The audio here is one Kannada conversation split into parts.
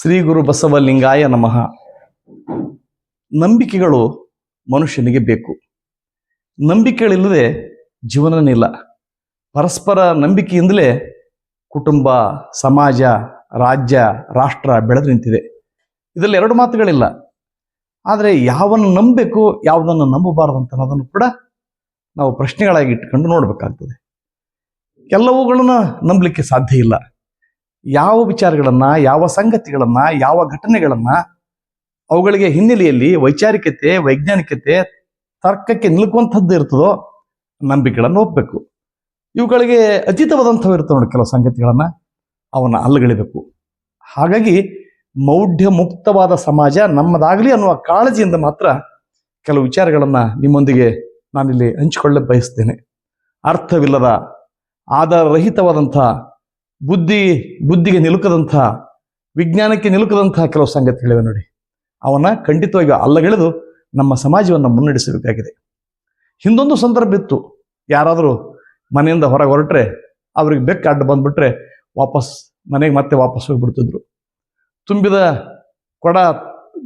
ಶ್ರೀ ಗುರು ಬಸವಲಿಂಗಾಯ ನಮಃ. ನಂಬಿಕೆಗಳು ಮನುಷ್ಯನಿಗೆ ಬೇಕು. ನಂಬಿಕೆಗಳಿಲ್ಲದೆ ಜೀವನನಿಲ್ಲ ಪರಸ್ಪರ ನಂಬಿಕೆಯಿಂದಲೇ ಕುಟುಂಬ, ಸಮಾಜ, ರಾಜ್ಯ, ರಾಷ್ಟ್ರ ಬೆಳೆದು ನಿಂತಿದೆ. ಇದರಲ್ಲಿ ಎರಡು ಮಾತುಗಳಿಲ್ಲ. ಆದರೆ ಯಾವನ್ನು ನಂಬಬೇಕು ಯಾವುದನ್ನು ನಂಬಬಾರದು ಅಂತ ಅನ್ನೋದನ್ನು ಕೂಡ ನಾವು ಪ್ರಶ್ನೆಗಳಾಗಿ ಇಟ್ಕೊಂಡು ನೋಡಬೇಕಾಗ್ತದೆ. ಎಲ್ಲವುಗಳನ್ನು ನಂಬಲಿಕ್ಕೆ ಸಾಧ್ಯ ಇಲ್ಲ. ಯಾವ ವಿಚಾರಗಳನ್ನ, ಯಾವ ಸಂಗತಿಗಳನ್ನ, ಯಾವ ಘಟನೆಗಳನ್ನ ಅವುಗಳಿಗೆ ಹಿನ್ನೆಲೆಯಲ್ಲಿ ವೈಚಾರಿಕತೆ, ವೈಜ್ಞಾನಿಕತೆ, ತರ್ಕಕ್ಕೆ ನಿಲ್ಕುವಂಥದ್ದು ಇರ್ತದೋ ನಂಬಿಕೆಗಳನ್ನು ಒಪ್ಪಬೇಕು ಇವುಗಳಿಗೆ ಅತೀತವಾದಂಥವು ನೋಡಿ ಕೆಲವು ಸಂಗತಿಗಳನ್ನ ಅವನ್ನ ಅಲ್ಲಗಳಿಬೇಕು. ಹಾಗಾಗಿ ಮೌಢ್ಯ ಮುಕ್ತವಾದ ಸಮಾಜ ನಮ್ಮದಾಗಲಿ ಅನ್ನುವ ಕಾಳಜಿಯಿಂದ ಮಾತ್ರ ಕೆಲವು ವಿಚಾರಗಳನ್ನ ನಿಮ್ಮೊಂದಿಗೆ ನಾನಿಲ್ಲಿ ಹಂಚಿಕೊಳ್ಳ ಬಯಸ್ತೇನೆ. ಅರ್ಥವಿಲ್ಲದ, ಆಧಾರರಹಿತವಾದಂಥ ಬುದ್ಧಿ, ಬುದ್ಧಿಗೆ ನಿಲುಕದಂಥ, ವಿಜ್ಞಾನಕ್ಕೆ ನಿಲುಕದಂಥ ಕೆಲವು ಸಂಗತಿಗಳಿವೆ ನೋಡಿ. ಅವನ್ನ ಖಂಡಿತವಾಗಿ ಅಲ್ಲಗೆಳೆದು ನಮ್ಮ ಸಮಾಜವನ್ನು ಮುನ್ನಡೆಸಬೇಕಾಗಿದೆ. ಹಿಂದೊಂದು ಸಂದರ್ಭ ಇತ್ತು. ಯಾರಾದರೂ ಮನೆಯಿಂದ ಹೊರಗೆ ಹೊರಟ್ರೆ, ಅವ್ರಿಗೆ ಬೆಕ್ಕ ಅಡ್ಡ ಬಂದುಬಿಟ್ರೆ ವಾಪಸ್ ಮನೆಗೆ ಮತ್ತೆ ವಾಪಸ್ ಹೋಗಿಬಿಡ್ತಿದ್ರು. ತುಂಬಿದ ಕೊಡ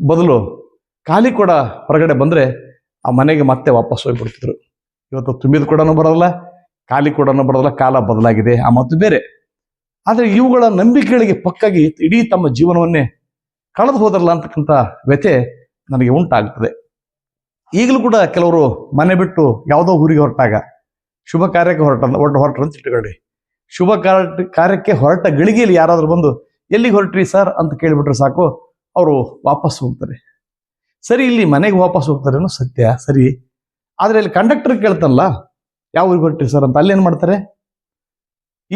ಬದಲು ಖಾಲಿ ಕೊಡ ಹೊರಗಡೆ ಬಂದರೆ ಆ ಮನೆಗೆ ಮತ್ತೆ ವಾಪಸ್ ಹೋಗಿಬಿಡ್ತಿದ್ರು. ಇವತ್ತು ತುಂಬಿದ ಕೊಡನೂ ಬರೋಲ್ಲ, ಖಾಲಿ ಕೊಡನೂ ಬರೋಲ್ಲ, ಕಾಲ ಬದಲಾಗಿದೆ. ಆ ಮತ್ತು ಬೇರೆ. ಆದರೆ ಇವುಗಳ ನಂಬಿಕೆಗಳಿಗೆ ಪಕ್ಕಾಗಿ ಇಡೀ ತಮ್ಮ ಜೀವನವನ್ನೇ ಕಳೆದು ಹೋದ್ರಲ್ಲ ಅಂತಕ್ಕಂಥ ವ್ಯಥೆ ನನಗೆ ಉಂಟಾಗ್ತದೆ. ಈಗಲೂ ಕೂಡ ಕೆಲವರು ಮನೆ ಬಿಟ್ಟು ಯಾವುದೋ ಊರಿಗೆ ಹೊರಟಾಗ ಶುಭ ಕಾರ್ಯಕ್ಕೆ ಹೊರಟ ಹೊರಟ ಹೊರಟ್ರ ಅಂತ ಇಟ್ಕೊಳ್ಳಿ. ಶುಭ ಕಾರ್ಯ ಕಾರ್ಯಕ್ಕೆ ಹೊರಟ ಗಳಿಗೆಯಲ್ಲಿ ಯಾರಾದರೂ ಬಂದು ಎಲ್ಲಿಗೆ ಹೊರಟ್ರಿ ಸರ್ ಅಂತ ಕೇಳಿಬಿಟ್ರೆ ಸಾಕು, ಅವರು ವಾಪಸ್ ಹೋಗ್ತಾರೆ. ಸರಿ, ಇಲ್ಲಿ ಮನೆಗೆ ವಾಪಸ್ ಹೋಗ್ತಾರೆ ಅನ್ನೋ ಸತ್ಯ ಸರಿ. ಆದರೆ ಇಲ್ಲಿ ಕಂಡಕ್ಟರ್ ಕೇಳ್ತಾರಲ್ಲ ಯಾವ ಊರಿಗೆ ಹೊರಟ್ರಿ ಸರ್ ಅಂತ ಅಲ್ಲೇನು ಮಾಡ್ತಾರೆ?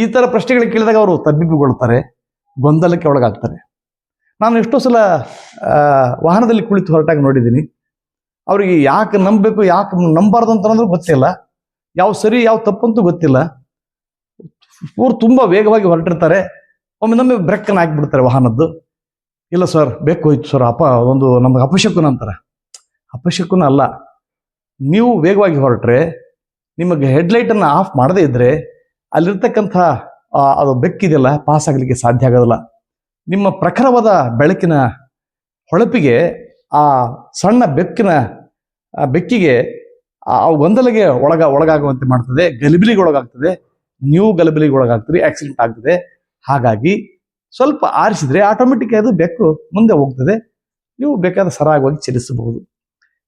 ಈ ಥರ ಪ್ರಶ್ನೆಗಳಿಗೆ ಕೇಳಿದಾಗ ಅವರು ತಬ್ಬಿಬ್ಬುಗೊಳ್ತಾರೆ, ಗೊಂದಲಕ್ಕೆ ಒಳಗಾಗ್ತಾರೆ. ನಾನು ಎಷ್ಟೋ ಸಲ ವಾಹನದಲ್ಲಿ ಕುಳಿತು ಹೊರಟಾಗಿ ನೋಡಿದ್ದೀನಿ. ಅವರಿಗೆ ಯಾಕೆ ನಂಬಬೇಕು, ಯಾಕೆ ನಂಬಾರ್ದು ಅಂತ ಅನ್ನೋದು ಗೊತ್ತಿಲ್ಲ ಯಾವ ಸರಿ, ಯಾವ ತಪ್ಪಂತೂ ಗೊತ್ತಿಲ್ಲ. ಪೂರ್ ತುಂಬ ವೇಗವಾಗಿ ಹೊರಟಿರ್ತಾರೆ. ಒಮ್ಮೆ ನಮ್ಮೆ ಬ್ರೆಕ್ಕನ್ನು ಹಾಕಿಬಿಡ್ತಾರೆ ವಾಹನದ್ದು. ಇಲ್ಲ ಸರ್, ಬೇಕು ಹೋಯ್ತು ಸರ್ ಅಪ ಒಂದು ನಮ್ಗೆ ಅಪಶಕುನ ಅಂತಾರೆ. ಅಪಶಕುನ ಅಲ್ಲ. ನೀವು ವೇಗವಾಗಿ ಹೊರಟ್ರೆ, ನಿಮಗೆ ಹೆಡ್ಲೈಟನ್ನು ಆಫ್ ಮಾಡದೇ ಇದ್ದರೆ ಅಲ್ಲಿರ್ತಕ್ಕಂಥ ಅದು ಬೆಕ್ಕಿದೆಯಲ್ಲ, ಪಾಸ್ ಆಗಲಿಕ್ಕೆ ಸಾಧ್ಯ ಆಗೋದಿಲ್ಲ. ನಿಮ್ಮ ಪ್ರಖರವಾದ ಬೆಳಕಿನ ಹೊಳಪಿಗೆ, ಆ ಸಣ್ಣ ಬೆಕ್ಕಿನ ಬೆಕ್ಕಿಗೆ, ಆ ಗೊಂದಲಿಗೆ ಒಳಗ, ಒಳಗಾಗುವಂತೆ ಮಾಡ್ತದೆ, ಗಲಿಬಿಲಿಗೆ ಒಳಗಾಗ್ತದೆ, ನೀವು ಗಲಿಬಿಲಿಗೆ ಒಳಗಾಗ್ತೀರಿ ಆಕ್ಸಿಡೆಂಟ್ ಆಗ್ತದೆ. ಹಾಗಾಗಿ ಸ್ವಲ್ಪ ಆರಿಸಿದ್ರೆ ಆಟೋಮೆಟಿಕ್ ಅದು ಬೆಕ್ಕು ಮುಂದೆ ಹೋಗ್ತದೆ. ನೀವು ಬೇಕಾದ ಸರಾಗವಾಗಿ ಚಲಿಸಬಹುದು.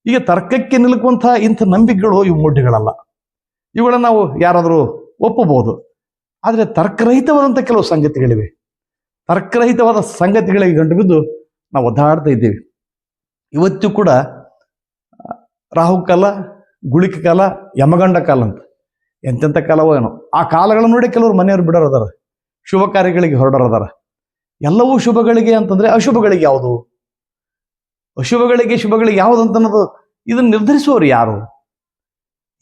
ಈಗ ತರ್ಕಕ್ಕೆ ನಿಲುಕುವಂತಹ ಇಂಥ ನಂಬಿಕೆಗಳು ಇವು ಮೂಢಿಗಳಲ್ಲ ಇವುಗಳನ್ನ ನಾವು ಯಾರಾದರೂ ಒಪ್ಪಬಹುದು. ಆದರೆ ತರ್ಕರಹಿತವಾದಂಥ ಕೆಲವು ಸಂಗತಿಗಳಿವೆ. ತರ್ಕರಹಿತವಾದ ಸಂಗತಿಗಳಿಗೆ ಗಂಟು ಬಿದ್ದು ನಾವು ಒದ್ದಾಡ್ತಾ ಇದ್ದೇವೆ. ಇವತ್ತು ಕೂಡ ರಾಹುಕಾಲ ಗುಳಿಕ ಕಾಲ, ಯಮಗಂಡ ಕಾಲ ಅಂತ. ಎಂತೆಂಥ ಕಾಲವೋ ಏನೋ. ಆ ಕಾಲಗಳನ್ನು ನೋಡಿ ಕೆಲವರು ಮನೆಯವರು ಬಿಡೋರದಾರ. ಶುಭ ಕಾರ್ಯಗಳಿಗೆ ಹೊರಡೋರದಾರ. ಎಲ್ಲವೂ ಶುಭಗಳಿಗೆ ಅಂತಂದ್ರೆ ಅಶುಭಗಳಿಗೆ ಯಾವುದು? ಅಶುಭಗಳಿಗೆ, ಶುಭಗಳಿಗೆ ಯಾವುದು ಅಂತ ಅನ್ನೋದು ಇದನ್ನು ನಿರ್ಧರಿಸುವವರು ಯಾರು?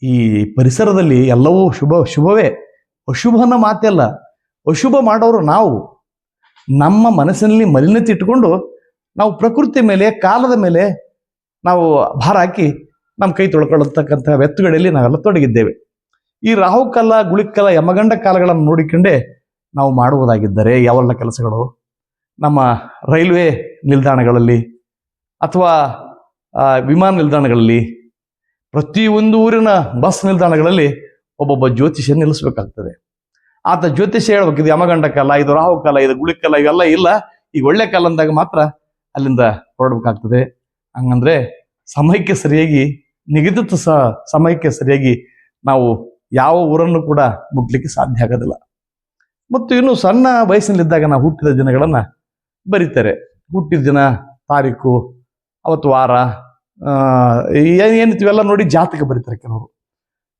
ಈ ಪರಿಸರದಲ್ಲಿ ಎಲ್ಲವೂ ಶುಭ, ಶುಭವೇ. ಅಶುಭನ ಮಾತೆಲ್ಲ. ಅಶುಭ ಮಾಡೋರು ನಾವು. ನಮ್ಮ ಮನಸ್ಸಿನಲ್ಲಿ ಮಲಿನತೆ ಇಟ್ಟುಕೊಂಡು ನಾವು ಪ್ರಕೃತಿ ಮೇಲೆ, ಕಾಲದ ಮೇಲೆ ನಾವು ಭಾರ ಹಾಕಿ ನಮ್ಮ ಕೈ ತೊಳ್ಕೊಳ್ಳತಕ್ಕಂಥ ವ್ಯಕ್ತಿಗಳಲ್ಲಿ ನಾವೆಲ್ಲ ತೊಡಗಿದ್ದೇವೆ. ಈ ರಾಹುಕಾಲ, ಗುಳಿಕಾಲ, ಯಮಗಂಡ ಕಾಲಗಳನ್ನು ನೋಡಿಕೊಂಡೇ ನಾವು ಮಾಡುವುದಾಗಿದ್ದರೆ ಯಾವೆಲ್ಲ ಕೆಲಸಗಳು? ನಮ್ಮ ರೈಲ್ವೆ ನಿಲ್ದಾಣಗಳಲ್ಲಿ ಅಥವಾ ವಿಮಾನ ನಿಲ್ದಾಣಗಳಲ್ಲಿ ಪ್ರತಿಯೊಂದು ಊರಿನ ಬಸ್ ನಿಲ್ದಾಣಗಳಲ್ಲಿ ಒಬ್ಬೊಬ್ಬ ಜ್ಯೋತಿಷ್ಯ ನಿಲ್ಲಿಸ್ಬೇಕಾಗ್ತದೆ. ಆತ ಜ್ಯೋತಿಷ್ಯ ಹೇಳ್ಬೇಕು ಇದು ಯಮಗಂಡ ಕಾಲ, ಇದು ರಾಹು ಕಾಲ, ಇದು ಗುಳಿ ಕಾಲ, ಇವೆಲ್ಲ ಇಲ್ಲ. ಈಗ ಒಳ್ಳೆ ಕಾಲ ಅಂದಾಗ ಮಾತ್ರ ಅಲ್ಲಿಂದ ಹೊರಡ್ಬೇಕಾಗ್ತದೆ. ಹಂಗಂದ್ರೆ ಸಮಯಕ್ಕೆ ಸರಿಯಾಗಿ, ನಿಗದಿತ ಸ, ಸಮಯಕ್ಕೆ ಸರಿಯಾಗಿ ನಾವು ಯಾವ ಊರನ್ನು ಕೂಡ ಮುಟ್ಲಿಕ್ಕೆ ಸಾಧ್ಯ ಆಗೋದಿಲ್ಲ. ಮತ್ತು ಇನ್ನು ಸಣ್ಣ ವಯಸ್ಸಿನಲ್ಲಿದ್ದಾಗ ನಾವು ಹುಟ್ಟಿದ ದಿನಗಳನ್ನು ಬರೀತಾರೆ. ಹುಟ್ಟಿದ ದಿನ, ತಾರೀಕು, ಅವತ್ತು ವಾರ ಏನ್- ಇವೆಲ್ಲ ನೋಡಿ ಜಾತಕ ಬರೀತಾರೆ ಕೆಲವರು.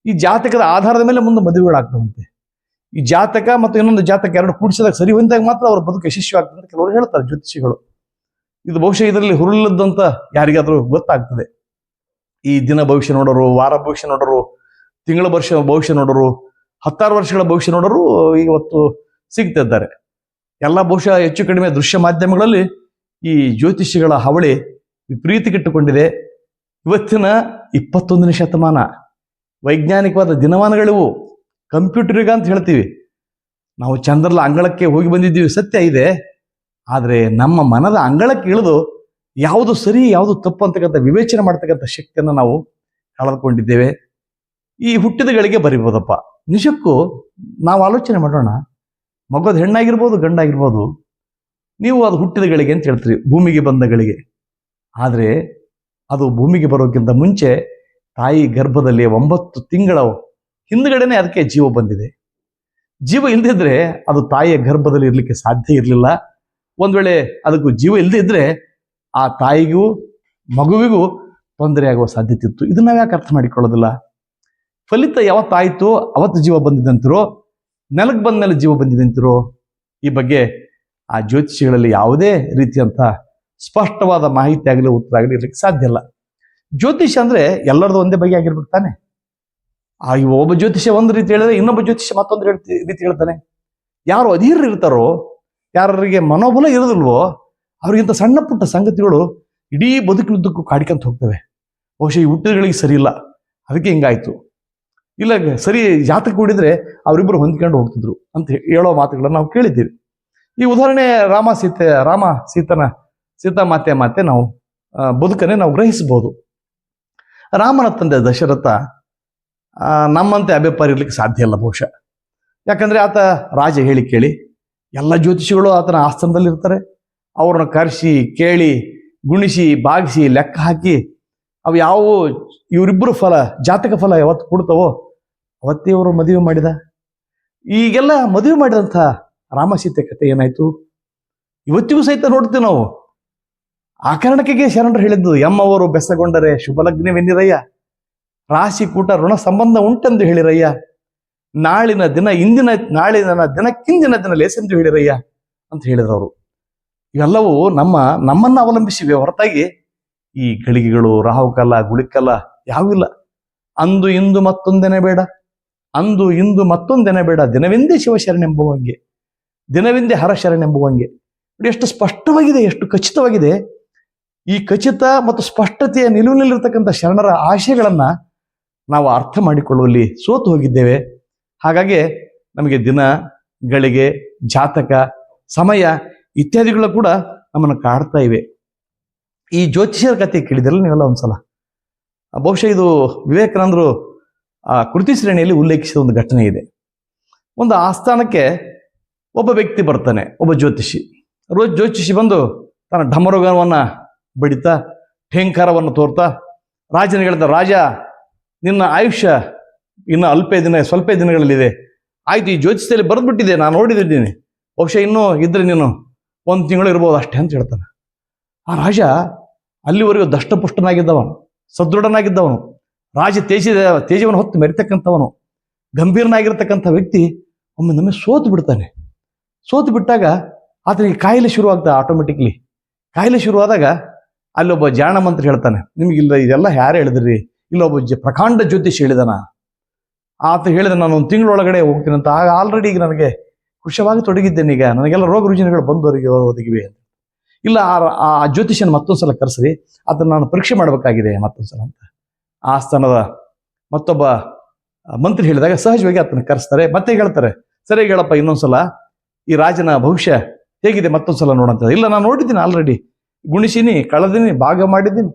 ಈ ಜಾತಕದ ಆಧಾರದ ಮೇಲೆ ಮುಂದೆ ಮದುವೆಗಳಾಗ್ತವಂತೆ. ಈ ಜಾತಕ ಮತ್ತು ಇನ್ನೊಂದು ಜಾತಕ ಎರಡು ಕೂಡಿಸಿದಾಗ ಸರಿ ಹೊಂದಾಗ ಮಾತ್ರ ಅವ್ರ ಬದುಕು ಯಶಸ್ವಿ ಆಗ್ತದೆ ಅಂತ ಕೆಲವರು ಹೇಳ್ತಾರೆ ಜ್ಯೋತಿಷಿಗಳು. ಇದು ಬಹುಶಃ ಇದರಲ್ಲಿ ಹುರುಳದ್ದಂತ ಯಾರಿಗಾದ್ರೂ ಗೊತ್ತಾಗ್ತದೆ. ಈ ದಿನ ಭವಿಷ್ಯ ನೋಡೋರು, ವಾರ ಭವಿಷ್ಯ ನೋಡೋರು, ತಿಂಗಳ ವರ್ಷ ಭವಿಷ್ಯ ನೋಡೋರು, ಹತ್ತಾರು ವರ್ಷಗಳ ಭವಿಷ್ಯ ನೋಡೋರು ಇವತ್ತು ಸಿಗ್ತಿದ್ದಾರೆ ಎಲ್ಲ ಬಹುಶಃ ಹೆಚ್ಚು ಕಡಿಮೆ ದೃಶ್ಯ ಮಾಧ್ಯಮಗಳಲ್ಲಿ ಈ ಜ್ಯೋತಿಷಿಗಳ ಹಾವಳಿ ವಿಪರೀತಕ್ಕಿಟ್ಟುಕೊಂಡಿದೆ. ಇವತ್ತಿನ ಇಪ್ಪತ್ತೊಂದನೇ ಶತಮಾನ ವೈಜ್ಞಾನಿಕವಾದ ದಿನಮಾನಗಳಿವು ಕಂಪ್ಯೂಟರ್ಗ ಅಂತ ಹೇಳ್ತೀವಿ. ನಾವು ಚಂದ್ರಲ ಅಂಗಳಕ್ಕೆ ಹೋಗಿ ಬಂದಿದ್ದೀವಿ, ಸತ್ಯ ಇದೆ. ಆದರೆ ನಮ್ಮ ಮನದ ಅಂಗಳಕ್ಕೆ ಇಳಿದು ಯಾವುದು ಸರಿ, ಯಾವುದು ತಪ್ಪು ಅಂತಕ್ಕಂಥ ವಿವೇಚನೆ ಮಾಡ್ತಕ್ಕಂಥ ಶಕ್ತಿಯನ್ನು ನಾವು ಕಳೆದುಕೊಂಡಿದ್ದೇವೆ. ಈ ಹುಟ್ಟಿದ ಗಳಿಗೆ ಬರಿಬೋದಪ್ಪ. ನಿಜಕ್ಕೂ ನಾವು ಆಲೋಚನೆ ಮಾಡೋಣ. ಮಗದ ಹೆಣ್ಣಾಗಿರ್ಬೋದು, ಗಂಡಾಗಿರ್ಬೋದು, ನೀವು ಅದು ಹುಟ್ಟಿದ ಗಳಿಗೆ ಅಂತ ಹೇಳ್ತೀರಿ, ಭೂಮಿಗೆ ಬಂದ ಗಳಿಗೆ ಆದರೆ ಅದು ಭೂಮಿಗೆ ಬರೋಕ್ಕಿಂತ ಮುಂಚೆ ತಾಯಿ ಗರ್ಭದಲ್ಲಿ ಒಂಬತ್ತು ತಿಂಗಳ ಹಿಂದ್ಗಡೆನೆ ಅದಕ್ಕೆ ಜೀವ ಬಂದಿದೆ. ಜೀವ ಇಲ್ದಿದ್ರೆ ಅದು ತಾಯಿಯ ಗರ್ಭದಲ್ಲಿ ಇರಲಿಕ್ಕೆ ಸಾಧ್ಯ ಇರಲಿಲ್ಲ. ಒಂದು ವೇಳೆ ಅದಕ್ಕೂ ಜೀವ ಇಲ್ಲದಿದ್ದರೆ ಆ ತಾಯಿಗೂ ಮಗುವಿಗೂ ತೊಂದರೆ ಆಗುವ ಸಾಧ್ಯತೆ ಇತ್ತು. ಇದನ್ನ ನಾವು ಯಾಕೆ ಅರ್ಥ ಮಾಡಿಕೊಳ್ಳೋದಿಲ್ಲ? ಫಲಿತ ಯಾವತ್ತಾಯಿತು? ಅವತ್ತು ಜೀವ ಬಂದಿದ್ದಂತಿರೋ? ನೆಲಕ್ಕೆ ಬಂದ ಮೇಲೆ ಜೀವ ಬಂದಿದ್ದಂತಿರೋ? ಈ ಬಗ್ಗೆ ಆ ಜ್ಯೋತಿಷಿಗಳಲ್ಲಿ ಯಾವುದೇ ರೀತಿಯಂತ ಸ್ಪಷ್ಟವಾದ ಮಾಹಿತಿ ಆಗಲಿ, ಉತ್ತರ ಆಗಲಿ ಇರಲಿಕ್ಕೆ ಸಾಧ್ಯ ಇಲ್ಲ. ಜ್ಯೋತಿಷ್ಯ ಅಂದ್ರೆ ಎಲ್ಲರದು ಒಂದೇ ಬಗೆ ಆಗಿರ್ಬೇಕು ತಾನೆ. ಆ ಒಬ್ಬ ಜ್ಯೋತಿಷ್ಯ ಒಂದು ರೀತಿ ಹೇಳಿದ್ರೆ ಇನ್ನೊಬ್ಬ ಜ್ಯೋತಿಷ್ಯ ಮತ್ತೊಂದು ರೀತಿ ಹೇಳ್ತಾನೆ. ಯಾರು ಅಧೀರ್ ಇರ್ತಾರೋ ಯಾರಿಗೆ ಮನೋಬಲ ಇರೋದಿಲ್ವೋ, ಅವ್ರಿಗಿಂತ ಸಣ್ಣ ಪುಟ್ಟ ಸಂಗತಿಗಳು ಇಡೀ ಬದುಕಿನುದ್ದಕ್ಕೂ ಕಾಡ್ಕೊಂತ ಹೋಗ್ತವೆ. ಬಹುಶಃ ಈ ಹುಟ್ಟಿದಗಳಿಗೆ ಸರಿ ಇಲ್ಲ. ಅದಕ್ಕೆ ಹಿಂಗಾಯ್ತು. ಇಲ್ಲ, ಸರಿ, ಜಾತಕ ಕೂಡಿದ್ರೆ ಅವರಿಬ್ಬರು ಹೊಂದ್ಕೊಂಡು ಹೋಗ್ತಿದ್ರು ಅಂತ ಹೇಳೋ ಮಾತುಗಳನ್ನ ನಾವು ಕೇಳಿದ್ದೀವಿ. ಈ ಉದಾಹರಣೆ ರಾಮ ಸೀತೆ, ರಾಮ ಸೀತನ ಸೀತಾ ಮಾತೆ ಮಾತೆ ನಾವು ಬದುಕನ್ನೇ ನಾವು ಗ್ರಹಿಸಬಹುದು. ರಾಮನ ತಂದೆ ದಶರಥ ನಮ್ಮಂತೆ ಅಭಿಪ್ರಾಯ ಇರ್ಲಿಕ್ಕೆ ಸಾಧ್ಯ ಇಲ್ಲ ಬಹುಶಃ. ಯಾಕಂದ್ರೆ ಆತ ರಾಜ ಹೇಳಿ ಕೇಳಿ, ಎಲ್ಲ ಜ್ಯೋತಿಷಿಗಳು ಆತನ ಆಸ್ಥಾನದಲ್ಲಿ ಇರ್ತಾರೆ ಅವ್ರನ್ನ ಕರೆಸಿ, ಕೇಳಿ, ಗುಣಿಸಿ, ಬಾಗಿಸಿ, ಲೆಕ್ಕ ಹಾಕಿ, ಅವು ಯಾವ ಇವರಿಬ್ಬರು ಫಲ, ಜಾತಕ ಫಲ ಯಾವತ್ತು ಕೊಡ್ತಾವೋ, ಅವತ್ತೇ ಅವರು ಮದುವೆ ಮಾಡಿದ. ಈಗೆಲ್ಲ ಮದುವೆ ಮಾಡಿದಂಥ ರಾಮಸೀತೆ ಕಥೆ ಏನಾಯ್ತು? ಇವತ್ತಿಗೂ ಸಹಿತ ನೋಡ್ತೀವಿ ನಾವು. ಆ ಕಾರಣಕ್ಕೆ ಶರಣರು ಹೇಳಿದ್ದು ಎಮ್ಮವರು ಬೆಸಗೊಂಡರೆ ರಾಶಿ ಕೂಟ ಋಣ ಸಂಬಂಧ ಉಂಟೆಂದು ಹೇಳಿರಯ್ಯ? ನಾಳಿನ ದಿನ ಇಂದಿನ, ನಾಳಿನ ದಿನಕ್ಕಿಂದಿನ ದಿನ ಲೇಸೆಂದು ಹೇಳಿರಯ್ಯ? ಅಂತ ಹೇಳಿದ್ರು ಅವರು ಇವೆಲ್ಲವೂ ನಮ್ಮ, ನಮ್ಮನ್ನ ಅವಲಂಬಿಸಿವೆ. ಹೊರತಾಗಿ ಈ ಗಳಿಗೆಗಳು, ರಾಹುಕಾಲ, ಗುಳಿಕಲ ಯಾವಿಲ್ಲ ಅಂದು, ಇಂದು ಮತ್ತೊಂದೆನೆ ಬೇಡ. ಅಂದು, ಇಂದು ಮತ್ತೊಂದೆನೆ ಬೇಡ. ದಿನವೆಂದೇ ಶಿವಶರಣೆಂಬುವಂಗೆ ದಿನವೆಂದೇ ಹರಶರಣೆಂಬುವಂಗೆ ಎಂಬುವಂಗೆ. ಎಷ್ಟು ಸ್ಪಷ್ಟವಾಗಿದೆ, ಎಷ್ಟು ಖಚಿತವಾಗಿದೆ. ಈ ಖಚಿತ ಮತ್ತು ಸ್ಪಷ್ಟತೆಯ ನಿಲುವಿನಲ್ಲಿರ್ತಕ್ಕಂಥ ಶರಣರ ಆಶಯಗಳನ್ನ ನಾವು ಅರ್ಥ ಮಾಡಿಕೊಳ್ಳುವಲ್ಲಿ ಸೋತು ಹೋಗಿದ್ದೇವೆ. ಹಾಗಾಗಿ ನಮಗೆ ದಿನ, ಗಳಿಗೆ, ಜಾತಕ, ಸಮಯ ಇತ್ಯಾದಿಗಳು ಕೂಡ ನಮ್ಮನ್ನು ಕಾಡ್ತಾ ಇವೆ. ಈ ಜ್ಯೋತಿಷ್ಯರ ಕಥೆ ಕೇಳಿದಿರಲ್ಲ ನೀವೆಲ್ಲ ಒಂದ್ಸಲ? ಬಹುಶಃ ಇದು ವಿವೇಕಾನಂದರು ಆ ಕೃತಿ ಶ್ರೇಣಿಯಲ್ಲಿ ಉಲ್ಲೇಖಿಸಿದ ಒಂದು ಘಟನೆ ಇದೆ. ಒಂದು ಆಸ್ಥಾನಕ್ಕೆ ಒಬ್ಬ ವ್ಯಕ್ತಿ ಬರ್ತಾನೆ, ಒಬ್ಬ ಜ್ಯೋತಿಷಿ. ರೋಜ್ ಜ್ಯೋತಿಷಿ ಬಂದು ತನ್ನ ಢಮರುಗವನ್ನ ಬಡಿತಾ, ಠೇಂಕಾರವನ್ನು ತೋರ್ತಾ ರಾಜನ ಹೇಳಿದ ರಾಜ, ನಿನ್ನ ಆಯುಷ್ಯ ಇನ್ನು ಅಲ್ಪ ದಿನ, ಸ್ವಲ್ಪ ದಿನಗಳಲ್ಲಿದೆ. ಆಯ್ತು, ಈ ಜ್ಯೋತಿಷದಲ್ಲಿ ಬರೆದ್ಬಿಟ್ಟಿದೆ ನಾನು ನೋಡಿದ್ದೀನಿ ಬಹುಶಃ ಇನ್ನೂ ಇದ್ರೆ ನೀನು ಒಂದು ತಿಂಗಳು ಇರ್ಬೋದು ಅಷ್ಟೇ ಅಂತ ಹೇಳ್ತಾನೆ. ಆ ರಾಜ ಅಲ್ಲಿವರೆಗೂ ದಷ್ಟಪುಷ್ಟನಾಗಿದ್ದವನು, ಸದೃಢನಾಗಿದ್ದವನು, ರಾಜ ತೇಜ ತೇಜವನ್ನು ಹೊತ್ತು ಮೆರಿತಕ್ಕಂಥವನು, ಗಂಭೀರನಾಗಿರ್ತಕ್ಕಂಥ ವ್ಯಕ್ತಿ ಒಮ್ಮೆ ನಮಗೆ ಸೋತು ಬಿಡ್ತಾನೆ. ಸೋತು ಬಿಟ್ಟಾಗ ಆತನಿಗೆ ಕಾಯಿಲೆ ಶುರುವಾಗ್ತಾ ಆಟೋಮೆಟಿಕ್ಲಿ ಕಾಯಿಲೆ ಶುರುವಾದಾಗ ಅಲ್ಲೊಬ್ಬ ಜಾಣ ಮಂತ್ರಿ ಹೇಳ್ತಾನೆ ನಿಮಗಿಲ್ಲ ಇದೆಲ್ಲ ಯಾರು ಹೇಳಿದ್ರಿ? ಇಲ್ಲೊಬ್ಬ ಜ ಪ್ರಕಾಂಡ ಜ್ಯೋತಿಷ್ ಹೇಳಿದನ. ಆತ ಹೇಳಿದ ನಾನು ಒಂದು ತಿಂಗಳೊಳಗಡೆ ಹೋಗ್ತೀನಿ ಅಂತ, ಆಗ ಆಲ್ರೆಡಿ ಈಗ ನನಗೆ ಖುಷಿಯಾಗಿ ತೊಡಗಿದ್ದೇನೆ ಈಗ. ನನಗೆಲ್ಲ ರೋಗ ರುಜಿನಗಳು ಬಂದವರಿಗೆ ಒದಗಿವೆ ಇಲ್ಲ, ಆ- ಜ್ಯೋತಿಷನ ಮತ್ತೊಂದ್ಸಲ ಕರೆಸ್ರಿ ಅದನ್ನ ನಾನು ಪರೀಕ್ಷೆ ಮಾಡಬೇಕಾಗಿದೆ ಮತ್ತೊಂದ್ಸಲ ಅಂತ. ಆ ಸ್ಥಾನದ ಮತ್ತೊಬ್ಬ ಮಂತ್ರಿ ಹೇಳಿದಾಗ ಸಹಜವಾಗಿ ಆತನ ಕರೆಸ್ತಾರೆ, ಮತ್ತೆ ಹೇಳ್ತಾರೆ, ಸರಿ ಹೇಳಪ್ಪ, ಇನ್ನೊಂದ್ಸಲ ಈ ರಾಜನ ಭವಿಷ್ಯ ಹೇಗಿದೆ ಮತ್ತೊಂದ್ಸಲ ನೋಡಂತ. ಇಲ್ಲ, ನಾನು ನೋಡಿದ್ದೀನಿ ಆಲ್ರೆಡಿ ಗುಣಿಸಿನಿ, ಕಳೆದಿನಿ, ಭಾಗ ಮಾಡಿದ್ದೀನಿ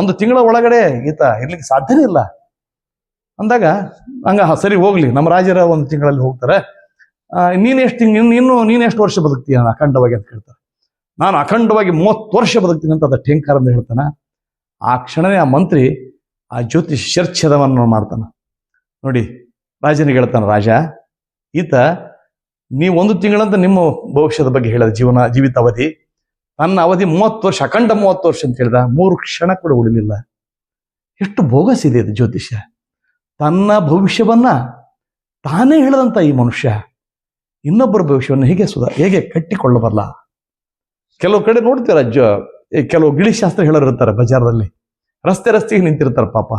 ಒಂದು ತಿಂಗಳ ಒಳಗಡೆ ಈತ ಇರ್ಲಿಕ್ಕೆ ಸಾಧ್ಯನೇ ಇಲ್ಲ. ಅಂದಾಗ, ಹಂಗ ಸರಿ ಹೋಗ್ಲಿ, ನಮ್ಮ ರಾಜರ ಒಂದು ತಿಂಗಳಲ್ಲಿ ಹೋಗ್ತಾರೆ. ನೀನು ಎಷ್ಟು ತಿಂಗ್, ನೀನು ಇನ್ನು ನೀನು ಎಷ್ಟು ವರ್ಷ ಬದುಕ್ತೀಯ ಅಖಂಡವಾಗಿ ಅಂತ ಕೇಳ್ತಾರೆ ನಾನು ಅಖಂಡವಾಗಿ ಮೂವತ್ತು ವರ್ಷ ಬದುಕ್ತೀನಿ ಅಂತ ಅದ ಠೇಂಕಾರ ಅಂತ ಹೇಳ್ತಾನ. ಆ ಕ್ಷಣನೇ ಆ ಮಂತ್ರಿ ಆ ಜ್ಯೋತಿಷ್ ಶರ್ಚ್ಛದವನ್ನು ಮಾಡ್ತಾನೆ. ನೋಡಿ, ರಾಜನಿಗೆ ಹೇಳ್ತಾನೆ, ರಾಜ, ಈತ, ನೀವು ಒಂದು ತಿಂಗಳಂತ ನಿಮ್ಮ ಭವಿಷ್ಯದ ಬಗ್ಗೆ ಹೇಳಿದ, ಜೀವನ, ಜೀವಿತಾವಧಿ ನನ್ನ ಅವಧಿ ಮೂವತ್ತು ವರ್ಷ, ಅಖಂಡ ಮೂವತ್ತು ವರ್ಷ ಅಂತ ಹೇಳಿದ, ಮೂರು ಕ್ಷಣ ಕೂಡ ಉಳಿಲಿಲ್ಲ. ಎಷ್ಟು ಬೋಗಸ್ ಇದೆ ಇದು ಜ್ಯೋತಿಷ್ಯ. ತನ್ನ ಭವಿಷ್ಯವನ್ನ ತಾನೇ ಹೇಳಿದಂತ ಈ ಮನುಷ್ಯ, ಇನ್ನೊಬ್ಬರ ಭವಿಷ್ಯವನ್ನು ಹೇಗೆ ಸುಧಾ ಹೇಗೆ ಕಟ್ಟಿಕೊಳ್ಳಬಲ್ಲ? ಕೆಲವು ಕಡೆ ನೋಡ್ತೀರ ಜ ಕೆಲವು ಗಿಳಿಶಾಸ್ತ್ರ ಹೇಳೋರು ಇರ್ತಾರೆ ಬಜಾರದಲ್ಲಿ ರಸ್ತೆ ರಸ್ತೆಗೆ ನಿಂತಿರ್ತಾರೆ ಪಾಪ.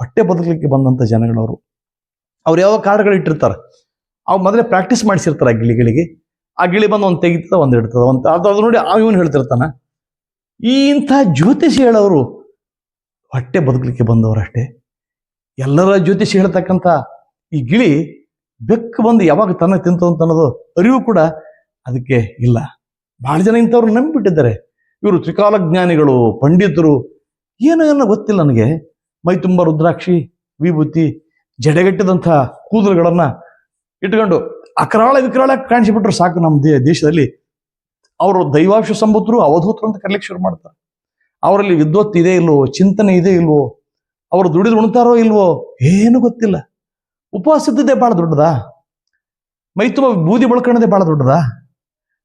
ಹೊಟ್ಟೆ ಬದುಕಲಿಕ್ಕೆ ಬಂದಂತ ಜನಗಳವರು. ಅವ್ರು ಯಾವ ಕಾರ್ಡ್ಗಳು ಇಟ್ಟಿರ್ತಾರೆ. ಅವು ಮೊದಲೇ ಪ್ರಾಕ್ಟೀಸ್ ಮಾಡಿಸಿರ್ತಾರೆ ಗಿಳಿಗಳಿಗೆ. ಆ ಗಿಳಿ ಬಂದು ಒಂದು ತೆಗಿತದ, ಒಂದು ಇಡ್ತದ. ಒಂದು ಅದು ಅದು ನೋಡಿ ಆ ಇವನು ಹೇಳ್ತಿರ್ತಾನ. ಈ ಇಂಥ ಜ್ಯೋತಿಷಿ ಹೇಳೋರು ಹೊಟ್ಟೆ ಬದುಕಲಿಕ್ಕೆ ಬಂದವರಷ್ಟೇ ಎಲ್ಲರ ಜ್ಯೋತಿಷಿ ಹೇಳ್ತಕ್ಕಂಥ ಈ ಗಿಳಿ ಬೆಕ್ಕು ಬಂದು ಯಾವಾಗ ತನ್ನ ತಿಂತು ಅಂತ ಅನ್ನೋದು ಅರಿವು ಕೂಡ ಅದಕ್ಕೆ ಇಲ್ಲ. ಭಾಳ ಜನ ಇಂಥವ್ರು ನಂಬಿಬಿಟ್ಟಿದ್ದಾರೆ. ಇವರು ತ್ರಿಕಾಲಜ್ಞಾನಿಗಳು, ಪಂಡಿತರು, ಏನೋ ಏನೋ ಗೊತ್ತಿಲ್ಲ ನನಗೆ. ಮೈ ತುಂಬ ರುದ್ರಾಕ್ಷಿ, ವಿಭೂತಿ, ಜಡೆಗಟ್ಟಿದಂಥ ಕೂದಲುಗಳನ್ನ ಇಟ್ಕೊಂಡು ಅಕರಾಳ ವಿಕರಾಳ ಕಾಣಿಸಿಬಿಟ್ರು ಸಾಕು ನಮ್ಮ ದೇಶದಲ್ಲಿ. ಅವರು ದೈವಾಂಶ ಸಂಬುತರು ಅವಧೂತರು ಅಂತ ಕರ್ಲಿಕ್ಕೆ ಶುರು ಮಾಡ್ತಾರೆ. ಅವರಲ್ಲಿ ವಿದ್ವತ್ ಇದೆ ಇಲ್ವೋ, ಚಿಂತನೆ ಇದೆ ಇಲ್ವೋ, ಅವರು ದುಡಿದು ಉಣ್ತಾರೋ ಇಲ್ವೋ, ಏನು ಗೊತ್ತಿಲ್ಲ. ಉಪವಾಸ ಇದ್ದದ್ದೇ ಭಾಳ ದೊಡ್ಡದಾ? ಮೈ ಬೂದಿ ಬಳ್ಕೊಳ್ಳೋದೇ ಭಾಳ ದೊಡ್ಡದಾ?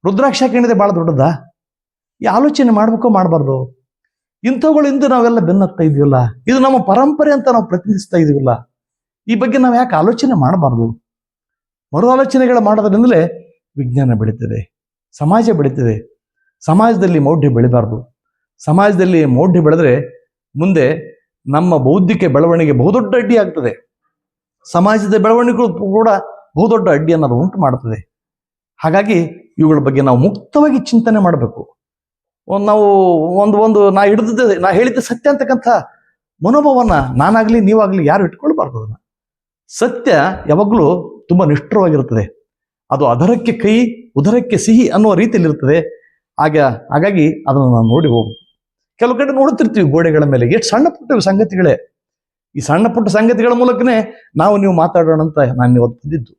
ರುದ್ರಾಕ್ಷ ಹಾಕೊಂಡಿದೆ ಭಾಳ ದೊಡ್ಡದಾ? ಈ ಆಲೋಚನೆ ಮಾಡ್ಬೇಕೋ ಮಾಡಬಾರ್ದು? ಇಂಥವುಗಳಿಂದ ನಾವೆಲ್ಲ ಬೆನ್ನತ್ತಾ ಇದೀವಲ್ಲ? ಇದು ನಮ್ಮ ಪರಂಪರೆ ಅಂತ ನಾವು ಪ್ರತಿನಿಧಿಸ್ತಾ ಇದೀವಲ್ಲ? ಈ ಬಗ್ಗೆ ನಾವು ಯಾಕೆ ಆಲೋಚನೆ ಮಾಡಬಾರ್ದು? ಮರು ಆಲೋಚನೆಗಳ ಮಾಡೋದ್ರಿಂದಲೇ ವಿಜ್ಞಾನ ಬೆಳೀತದೆ, ಸಮಾಜ ಬೆಳೀತದೆ. ಸಮಾಜದಲ್ಲಿ ಮೌಢ್ಯ ಬೆಳಿಬಾರ್ದು. ಸಮಾಜದಲ್ಲಿ ಮೌಢ್ಯ ಬೆಳೆದ್ರೆ ಮುಂದೆ ನಮ್ಮ ಬೌದ್ಧಿಕ ಬೆಳವಣಿಗೆ ಬಹುದೊಡ್ಡ ಅಡ್ಡಿ ಆಗ್ತದೆ. ಸಮಾಜದ ಬೆಳವಣಿಗೆಗಳು ಕೂಡ ಬಹುದೊಡ್ಡ ಅಡ್ಡಿ ಅನ್ನೋದು ಉಂಟು ಮಾಡ್ತದೆ. ಹಾಗಾಗಿ ಇವುಗಳ ಬಗ್ಗೆ ನಾವು ಮುಕ್ತವಾಗಿ ಚಿಂತನೆ ಮಾಡಬೇಕು. ಒಂದು ನಾವು ಒಂದು ಒಂದು, ನಾ ಹಿಡಿದ ನಾ ಹೇಳಿದ್ದ ಸತ್ಯ ಅಂತಕ್ಕಂಥ ಮನೋಭಾವನ ನಾನಾಗ್ಲಿ, ನೀವಾಗಲಿ ಯಾರು ಇಟ್ಕೊಳ್ಬಾರ್ದು ಅದನ್ನು. ಸತ್ಯ ಯಾವಾಗಲೂ ತುಂಬಾ ನಿಷ್ಠುರವಾಗಿರುತ್ತದೆ. ಅದು ಅದರಕ್ಕೆ ಕೈ, ಉದರಕ್ಕೆ ಸಿಹಿ ಅನ್ನುವ ರೀತಿಯಲ್ಲಿರ್ತದೆ ಆಗ, ಹಾಗಾಗಿ ಅದನ್ನು ನಾವು ನೋಡಿ ಹೋಗು. ಕೆಲವು ಕಡೆ ನೋಡುತ್ತಿರ್ತೀವಿ ಗೋಡೆಗಳ ಮೇಲೆ. ಎಷ್ಟು ಸಣ್ಣ ಪುಟ್ಟ ಸಂಗತಿಗಳೇ. ಈ ಸಣ್ಣ ಪುಟ್ಟ ಸಂಗತಿಗಳ ಮೂಲಕನೇ ನಾವು ನೀವು ಮಾತಾಡೋಣ ಅಂತ ನಾನು ಇವತ್ತು ಬಂದಿದ್ದು.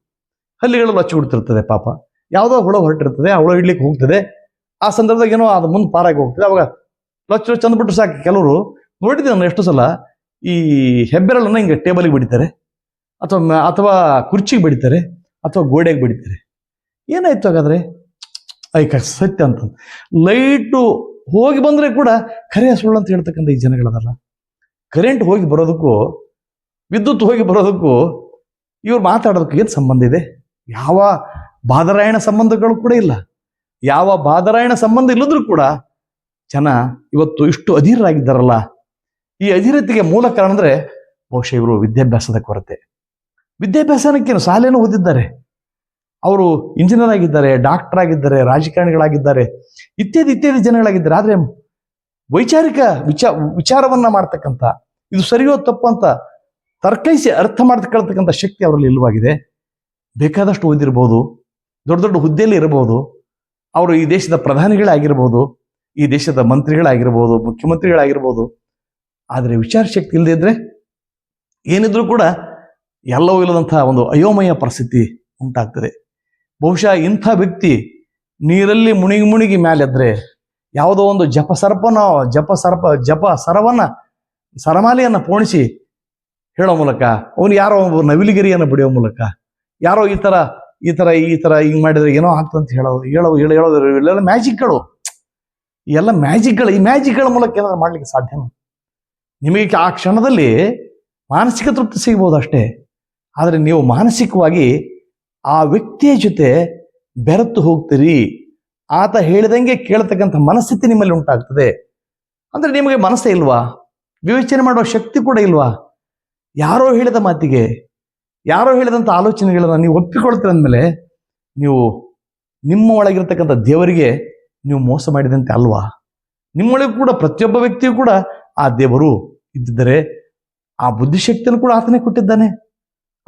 ಹಲ್ಲಿಗಳು ಲಚ್ಚಿ ಬಿಡ್ತಿರ್ತದೆ ಪಾಪ. ಯಾವುದೋ ಹುಳ ಹೊರಟಿರ್ತದೆ, ಆ ಹುಳ ಇಡ್ಲಿಕ್ಕೆ ಹೋಗ್ತದೆ. ಆ ಸಂದರ್ಭದಾಗ ಏನೋ ಅದು ಮುಂದೆ ಪಾರಾಗಿ ಹೋಗ್ತದೆ. ಅವಾಗ ಲಚ್ಚು ಸಾಕಿ ಸಾಕು. ಕೆಲವರು ನೋಡಿದ್ದೆ ನಾನು ಎಷ್ಟು ಸಲ ಈ ಹೆಬ್ಬೆರಳನ್ನ ಹಿಂಗೆ ಟೇಬಲ್ಗೆ ಬಿಡಿತಾರೆ. ಅಥವಾ ಅಥವಾ ಕುರ್ಚಿಗೆ ಬಡಿತಾರೆ, ಅಥವಾ ಗೋಡೆಗೆ ಬಡಿತಾರೆ. ಏನಾಯ್ತು ಹಾಗಾದ್ರೆ? ಐಕ ಸತ್ಯ ಅಂತ. ಲೈಟು ಹೋಗಿ ಬಂದ್ರೆ ಕೂಡ ಕರೆ ಸುಳ್ಳು ಅಂತ ಹೇಳ್ತಕ್ಕಂಥ ಈ ಜನಗಳದಲ್ಲ. ಕರೆಂಟ್ ಹೋಗಿ ಬರೋದಕ್ಕೂ, ವಿದ್ಯುತ್ ಹೋಗಿ ಬರೋದಕ್ಕೂ ಇವ್ರು ಮಾತಾಡೋದಕ್ಕೆ ಏನು ಸಂಬಂಧ ಇದೆ? ಯಾವ ಬಾದರಾಯಣ ಸಂಬಂಧಗಳು ಕೂಡ ಇಲ್ಲ. ಯಾವ ಬಾದರಾಯಣ ಸಂಬಂಧ ಇಲ್ಲದ್ರೂ ಕೂಡ ಜನ ಇವತ್ತು ಇಷ್ಟು ಅಧೀರರಾಗಿದ್ದಾರಲ್ಲ. ಈ ಅಧೀರತೆಗೆ ಮೂಲ ಕಾರಣ ಅಂದರೆ ಬಹುಶಃ ಇವರು ವಿದ್ಯಾಭ್ಯಾಸದ ಕೊರತೆ. ವಿದ್ಯಾಭ್ಯಾಸನಕ್ಕೇನು ಶಾಲೆನೂ ಓದಿದ್ದಾರೆ. ಅವರು ಇಂಜಿನಿಯರ್ ಆಗಿದ್ದಾರೆ ಡಾಕ್ಟರ್ ಆಗಿದ್ದಾರೆ, ರಾಜಕಾರಣಿಗಳಾಗಿದ್ದಾರೆ, ಇತ್ಯಾದಿ ಇತ್ಯಾದಿ ಜನಗಳಾಗಿದ್ದಾರೆ. ಆದರೆ ವೈಚಾರಿಕ ವಿಚಾ, ವಿಚಾರವನ್ನ ಮಾಡ್ತಕ್ಕಂಥ, ಇದು ಸರಿಯೋ ತಪ್ಪು ಅಂತ ತರ್ಕೈಸಿ ಅರ್ಥ ಮಾಡ್ತಕ್ಕಂಥ ಶಕ್ತಿ ಅವರಲ್ಲಿ ಇಲ್ಲವಾಗಿದೆ. ಬೇಕಾದಷ್ಟು ಓದಿರ್ಬೋದು, ದೊಡ್ಡ ದೊಡ್ಡ ಹುದ್ದೆಯಲ್ಲಿ ಇರಬಹುದು. ಅವರು ಈ ದೇಶದ ಪ್ರಧಾನಿಗಳೇ ಆಗಿರ್ಬೋದು, ಈ ದೇಶದ ಮಂತ್ರಿಗಳಾಗಿರ್ಬೋದು ಮುಖ್ಯಮಂತ್ರಿಗಳಾಗಿರ್ಬೋದು ಆದರೆ ವಿಚಾರ ಶಕ್ತಿ ಇಲ್ಲದೆ ಇದ್ರೆ ಏನಿದ್ರೂ ಕೂಡ ಎಲ್ಲವೂ ಇಲ್ಲದಂತಹ ಒಂದು ಅಯೋಮಯ ಪರಿಸ್ಥಿತಿ ಉಂಟಾಗ್ತದೆ. ಬಹುಶಃ ಇಂಥ ವ್ಯಕ್ತಿ ನೀರಲ್ಲಿ ಮುಣಿಗಿ ಮುಣಿಗಿ ಮ್ಯಾಲೆದ್ರೆ ಯಾವುದೋ ಒಂದು ಜಪ ಸರ್ಪನ, ಜಪ ಸರ್ಪ, ಜಪ ಸರವನ್ನ ಸರಮಾಲೆಯನ್ನು ಪೋಣಿಸಿ ಹೇಳೋ ಮೂಲಕ, ಅವನು ಯಾರೋ ಒಬ್ಬ ನವಿಲಿಗಿರಿಯನ್ನು ಬಿಡಿಯೋ ಮೂಲಕ, ಯಾರೋ ಈ ಥರ ಈ ಥರ ಈ ಥರ ಹಿಂಗೆ ಮಾಡಿದರೆ ಏನೋ ಆಗ್ತಂತ ಹೇಳೋ ಹೇಳೋ ಹೇಳೋದು ಇಲ್ಲೆಲ್ಲ ಮ್ಯಾಜಿಕ್ಗಳು ಎಲ್ಲ ಮ್ಯಾಜಿಕ್ಗಳು ಈ ಮ್ಯಾಜಿಕ್ಗಳ ಮೂಲಕ ಏನಾದ್ರು ಮಾಡಲಿಕ್ಕೆ ಸಾಧ್ಯನಾ? ನಿಮಗೆ ಆ ಕ್ಷಣದಲ್ಲಿ ಮಾನಸಿಕ ತೃಪ್ತಿ ಸಿಗ್ಬೋದು ಅಷ್ಟೇ ಆದರೆ ನೀವು ಮಾನಸಿಕವಾಗಿ ಆ ವ್ಯಕ್ತಿಯ ಜೊತೆ ಬೆರೆತು ಹೋಗ್ತೀರಿ. ಆತ ಹೇಳಿದಂಗೆ ಕೇಳ್ತಕ್ಕಂಥ ಮನಸ್ಥಿತಿ ನಿಮ್ಮಲ್ಲಿ ಉಂಟಾಗ್ತದೆ. ಅಂದ್ರೆ ನಿಮಗೆ ಮನಸ್ಸೇ ಇಲ್ವಾ? ವಿವೇಚನೆ ಮಾಡುವ ಶಕ್ತಿ ಕೂಡ ಇಲ್ವಾ? ಯಾರೋ ಹೇಳಿದ ಮಾತಿಗೆ, ಯಾರೋ ಹೇಳಿದಂಥ ಆಲೋಚನೆಗಳನ್ನ ನೀವು ಒಪ್ಪಿಕೊಳ್ತೀರ ಅಂದಮೇಲೆ ನೀವು ನಿಮ್ಮ ಒಳಗಿರ್ತಕ್ಕಂಥ ದೇವರಿಗೆ ನೀವು ಮೋಸ ಮಾಡಿದಂತೆ ಅಲ್ವಾ? ನಿಮ್ಮೊಳಗೆ ಕೂಡ ಪ್ರತಿಯೊಬ್ಬ ವ್ಯಕ್ತಿಯು ಕೂಡ ಆ ದೇವರು ಇದ್ದಿದ್ದರೆ ಆ ಬುದ್ಧಿಶಕ್ತಿಯನ್ನು ಕೂಡ ಆತನೇ ಕೊಟ್ಟಿದ್ದಾನೆ.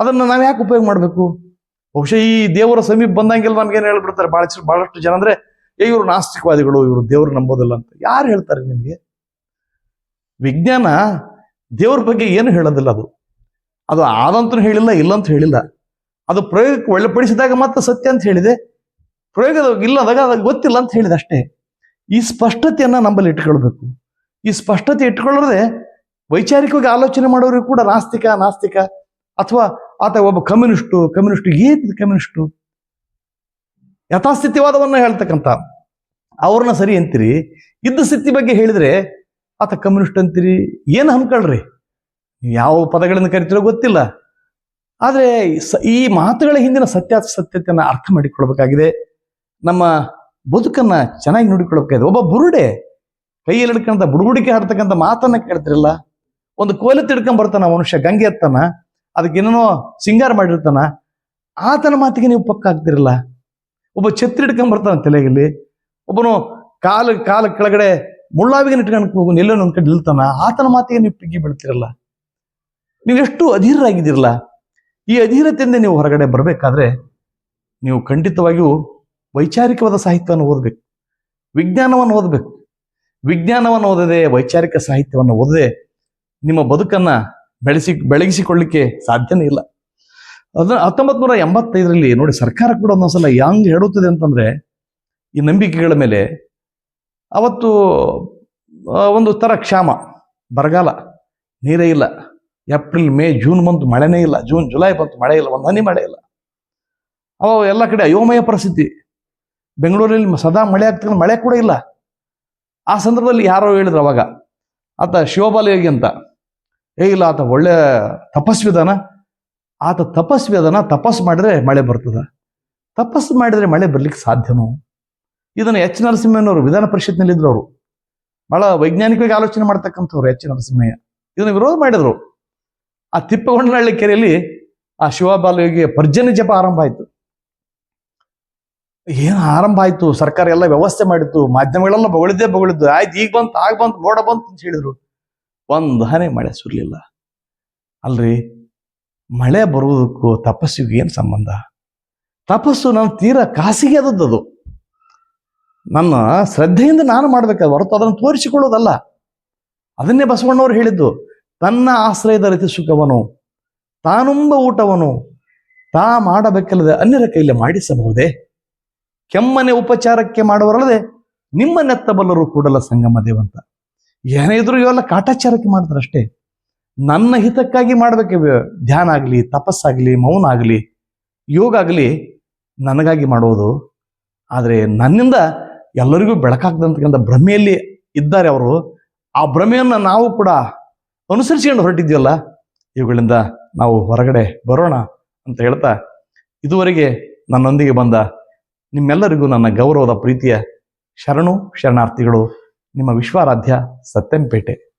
ಅದನ್ನು ನಾವು ಯಾಕೆ ಉಪಯೋಗ ಮಾಡಬೇಕು? ಬಹುಶಃ ಈ ದೇವರ ಸಮೀಪ ಬಂದಂಗೆಲ್ಲ ನಮ್ಗೇನು ಹೇಳ್ಬಿಡ್ತಾರೆ? ಬಹಳ ಬಹಳಷ್ಟು ಜನ ಅಂದ್ರೆ, ಏ, ಇವರು ನಾಸ್ತಿಕವಾದಿಗಳು, ಇವರು ದೇವರು ನಂಬೋದಿಲ್ಲ ಅಂತ. ಯಾರು ಹೇಳ್ತಾರೆ ನಿಮಗೆ? ವಿಜ್ಞಾನ ದೇವ್ರ ಬಗ್ಗೆ ಏನು ಹೇಳೋದಿಲ್ಲ ಅದು. ಅದು ಆದಂತೂ ಹೇಳಿಲ್ಲ ಇಲ್ಲ ಅಂತ ಹೇಳಿಲ್ಲ. ಅದು ಪ್ರಯೋಗಕ್ಕೆ ಒಳ್ಳೆಪಡಿಸಿದಾಗ ಮಾತ್ರ ಸತ್ಯ ಅಂತ ಹೇಳಿದೆ. ಪ್ರಯೋಗದ ಇಲ್ಲದಾಗ ಅದಕ್ಕೆ ಗೊತ್ತಿಲ್ಲ ಅಂತ ಹೇಳಿದೆ ಅಷ್ಟೇ. ಈ ಸ್ಪಷ್ಟತೆಯನ್ನ ನಂಬಲ್ಲಿ ಇಟ್ಕೊಳ್ಬೇಕು. ಈ ಸ್ಪಷ್ಟತೆ ಇಟ್ಕೊಳ್ಳೋದೇ ವೈಚಾರಿಕವಾಗಿ ಆಲೋಚನೆ ಮಾಡೋರಿಗೂ ಕೂಡ ನಾಸ್ತಿಕ ನಾಸ್ತಿಕ ಅಥವಾ ಆತ ಒಬ್ಬ ಕಮ್ಯುನಿಸ್ಟು ಕಮ್ಯುನಿಸ್ಟು ಏನಿದೆ ಕಮ್ಯುನಿಸ್ಟು? ಯಥಾಸ್ಥಿತಿವಾದವನ್ನ ಹೇಳ್ತಕ್ಕಂಥ. ಅವ್ರನ್ನ ಸರಿ ಅಂತೀರಿ. ಇದ್ದ ಸ್ಥಿತಿ ಬಗ್ಗೆ ಹೇಳಿದ್ರೆ, ಆತ ಕಮ್ಯುನಿಸ್ಟ್ ಅಂತೀರಿ, ಏನು ನೀವು ಯಾವ ಪದಗಳನ್ನು ಕರಿತೀರೋ ಗೊತ್ತಿಲ್ಲ. ಆದರೆ ಈ ಮಾತುಗಳ ಹಿಂದಿನ ಸತ್ಯಾಸತ್ಯತೆಯನ್ನು ಅರ್ಥ ಮಾಡಿಕೊಳ್ಬೇಕಾಗಿದೆ. ನಮ್ಮ ಬದುಕನ್ನ ಚೆನ್ನಾಗಿ ನೋಡಿಕೊಳ್ಬೇಕಾಗಿದೆ. ಒಬ್ಬ ಬುರುಡೆ, ಕೈಯಲ್ಲಿ ಹಿಡ್ಕೊಂತ ಬುಡುಬುಡಿಕೆ ಹಾಡ್ತಕ್ಕಂಥ ಮಾತನ್ನ ಕೇಳ್ತಿರಲ್ಲ. ಒಂದು ಕೋಲೆ ತಿಡ್ಕೊಂಡ್ ಬರ್ತಾನ ಮನುಷ್ಯ, ಗಂಗೆ ಎತ್ತಾನ ಅದಕ್ಕೆ ಏನೇನೋ ಸಿಂಗಾರ ಮಾಡಿರ್ತಾನ, ಆತನ ಮಾತಿಗೆ ನೀವು ಪಕ್ಕ ಆಗ್ತಿರಲ್ಲ. ಒಬ್ಬ ಛತ್ರಿ ಹಿಡ್ಕೊಂಡ್ ಬರ್ತಾನ ತಲೆಯಲ್ಲಿ, ಒಬ್ಬನು ಕಾಲು, ಕಾಲ ಕೆಳಗಡೆ ಮುಳ್ಳಾವಿಗೆ ಇಟ್ಕೊಂಡು ಹೋಗು ಎಲ್ಲೋ ಒಂದ್ ಕಡೆ ನಿಲ್ತಾನ, ಆತನ ಮಾತಿಗೆ ನೀವು ಪಿಗ್ಗಿ ಬೀಳ್ತಿರಲ್ಲ. ನೀವು ಎಷ್ಟು ಅಧೀರರಾಗಿದ್ದೀರಲ್ಲ, ಈ ಅಧೀರತೆಯಿಂದ ನೀವು ಹೊರಗಡೆ ಬರಬೇಕಾದ್ರೆ ನೀವು ಖಂಡಿತವಾಗಿಯೂ ವೈಚಾರಿಕವಾದ ಸಾಹಿತ್ಯವನ್ನು ಓದಬೇಕು. ವಿಜ್ಞಾನವನ್ನು ಓದಬೇಕು. ವಿಜ್ಞಾನವನ್ನು ಓದದೆ ವೈಚಾರಿಕ ಸಾಹಿತ್ಯವನ್ನು ಓದದೆ ನಿಮ್ಮ ಬದುಕನ್ನ ಬೆಳೆಸಿ, ಬೆಳಗಿಸಿಕೊಳ್ಳಿಕ್ಕೆ ಸಾಧ್ಯನೇ ಇಲ್ಲ. ಅದ್ರ ಹತ್ತೊಂಬತ್ ನೂರ ಎಂಬತ್ತೈದರಲ್ಲಿ ನೋಡಿ ಸರ್ಕಾರ ಕೂಡ ಒಂದೊಂದ್ಸಲ ಹೆಂಗ್ ಹೇಳುತ್ತದೆ ಅಂತಂದ್ರೆ ಈ ನಂಬಿಕೆಗಳ ಮೇಲೆ ಅವತ್ತು ಒಂದು ಥರ ಕ್ಷಾಮ, ಬರಗಾಲ, ನೀರೇ ಇಲ್ಲ. ಏಪ್ರಿಲ್, ಮೇ, ಜೂನ್ ಬಂತು ಮಳೆನೇ ಇಲ್ಲ. ಜೂನ್, ಜುಲೈ ಬಂತು ಮಳೆ ಇಲ್ಲ. ಒಂದು ಹನಿ ಮಳೆ ಇಲ್ಲ. ಅವ ಎಲ್ಲ ಕಡೆ ಅಯೋಮಯ ಪರಿಸ್ಥಿತಿ. ಬೆಂಗಳೂರಲ್ಲಿ ಸದಾ ಮಳೆ ಆಗ್ತದೆ ಮಳೆ ಕೂಡ ಇಲ್ಲ. ಆ ಸಂದರ್ಭದಲ್ಲಿ ಯಾರೋ ಹೇಳಿದ್ರು ಅವಾಗ, ಆತ ಶಿವಬಾಲಯೋಗಿ ಅಂತ. ಏ ಇಲ್ಲ, ಆತ ಒಳ್ಳೆ ತಪಸ್ವಿದಾನ ಆತ ತಪಸ್ವಿ ಅದನ, ತಪಸ್ ಮಾಡಿದ್ರೆ ಮಳೆ ಬರ್ತದ. ತಪಸ್ಸು ಮಾಡಿದ್ರೆ ಮಳೆ ಬರ್ಲಿಕ್ಕೆ ಸಾಧ್ಯನೋ? ಇದನ್ನು ಎಚ್. ನರಸಿಂಹನವರು ವಿಧಾನ ಪರಿಷತ್ನಲ್ಲಿ ಇದ್ರು ಅವರು. ಬಹಳ ವೈಜ್ಞಾನಿಕವಾಗಿ ಆಲೋಚನೆ ಮಾಡ್ತಕ್ಕಂಥವ್ರು ಎಚ್. ನರಸಿಂಹಯ್ಯ. ಇದನ್ನು ವಿರೋಧ ಮಾಡಿದ್ರು. ಆ ತಿಪ್ಪಗೊಂಡನಹಳ್ಳಿ ಕೆರೆಯಲ್ಲಿ ಆ ಶಿವಬಾಲಯೋಗಿಯ ಪರ್ಜನ್ಯ ಜಪ ಆರಂಭ ಆಯಿತು. ಏನು ಆರಂಭ ಆಯಿತು? ಸರ್ಕಾರ ಎಲ್ಲ ವ್ಯವಸ್ಥೆ ಮಾಡಿತ್ತು. ಮಾಧ್ಯಮಗಳೆಲ್ಲ ಬಗಳಿದ್ದೆ ಬಗಳಿದ್ದು ಆಯ್ತು, ಈಗ ಬಂತು, ಆಗ ಬಂತು, ಮೋಡ ಬಂತು ಅಂತ ಹೇಳಿದ್ರು. ಒಂದು ಹನಿ ಮಳೆ ಸುರಲಿಲ್ಲ. ಅಲ್ರಿ, ಮಳೆ ಬರುವುದಕ್ಕೂ ತಪಸ್ಸಿಗೂ ಏನು ಸಂಬಂಧ? ತಪಸ್ಸು ನನ್ನ ತೀರಾ ಕಾಸಿಗೆ ಅದು. ನನ್ನ ಶ್ರದ್ಧೆಯಿಂದ ನಾನು ಮಾಡಬೇಕಾದ ಹೊರತು ಅದನ್ನು ತೋರಿಸಿಕೊಳ್ಳೋದಲ್ಲ. ಅದನ್ನೇ ಬಸವಣ್ಣವ್ರು ಹೇಳಿದ್ದು, ತನ್ನ ಆಶ್ರಯದ ರೀತಿ ಸುಖವನು, ತಾನುಂಬ ಊಟವನು, ತಾ ಮಾಡಬೇಕಲ್ಲದೆ ಅನ್ಯರ ಕೈಲಿ ಮಾಡಿಸಬಹುದೇ? ಕೆಮ್ಮನೆ ಉಪಚಾರಕ್ಕೆ ಮಾಡುವರಲ್ಲದೆ ನಿಮ್ಮ ನೆತ್ತಬಲ್ಲರು ಕೂಡಲ ಸಂಗಮ ದೇವಂತ. ಏನೇ ಇದ್ರು ಇವೆಲ್ಲ ಕಾಟಾಚಾರಕ್ಕೆ ಮಾಡ್ತಾರೆ ಅಷ್ಟೇ. ನನ್ನ ಹಿತಕ್ಕಾಗಿ ಮಾಡಬೇಕು ಧ್ಯಾನ ಆಗಲಿ ತಪಸ್ಸಾಗಲಿ ಮೌನ ಆಗಲಿ, ಯೋಗ ಆಗಲಿ, ನನಗಾಗಿ ಮಾಡೋದು. ಆದರೆ ನನ್ನಿಂದ ಎಲ್ಲರಿಗೂ ಬೆಳಕಾಗ್ದಂತಕ್ಕಂಥ ಭ್ರಮೆಯಲ್ಲಿ ಇದ್ದಾರೆ ಅವರು. ಆ ಭ್ರಮೆಯನ್ನು ನಾವು ಕೂಡ ಅನುಸರಿಸಿಕೊಂಡು ಹೊರಟಿದ್ವಲ್ಲ ಇವುಗಳಿಂದ ನಾವು ಹೊರಗಡೆ ಬರೋಣ ಅಂತ ಹೇಳ್ತಾ ಇದುವರೆಗೆ ನನ್ನೊಂದಿಗೆ ಬಂದ ನಿಮ್ಮೆಲ್ಲರಿಗೂ ನನ್ನ ಗೌರವದ ಪ್ರೀತಿಯ ಶರಣು, ಶರಣಾರ್ಥಿಗಳು ನಿಮ್ಮ ವಿಶ್ವಾರಾಧ್ಯ ಸತ್ಯಂಪೇಟೆ.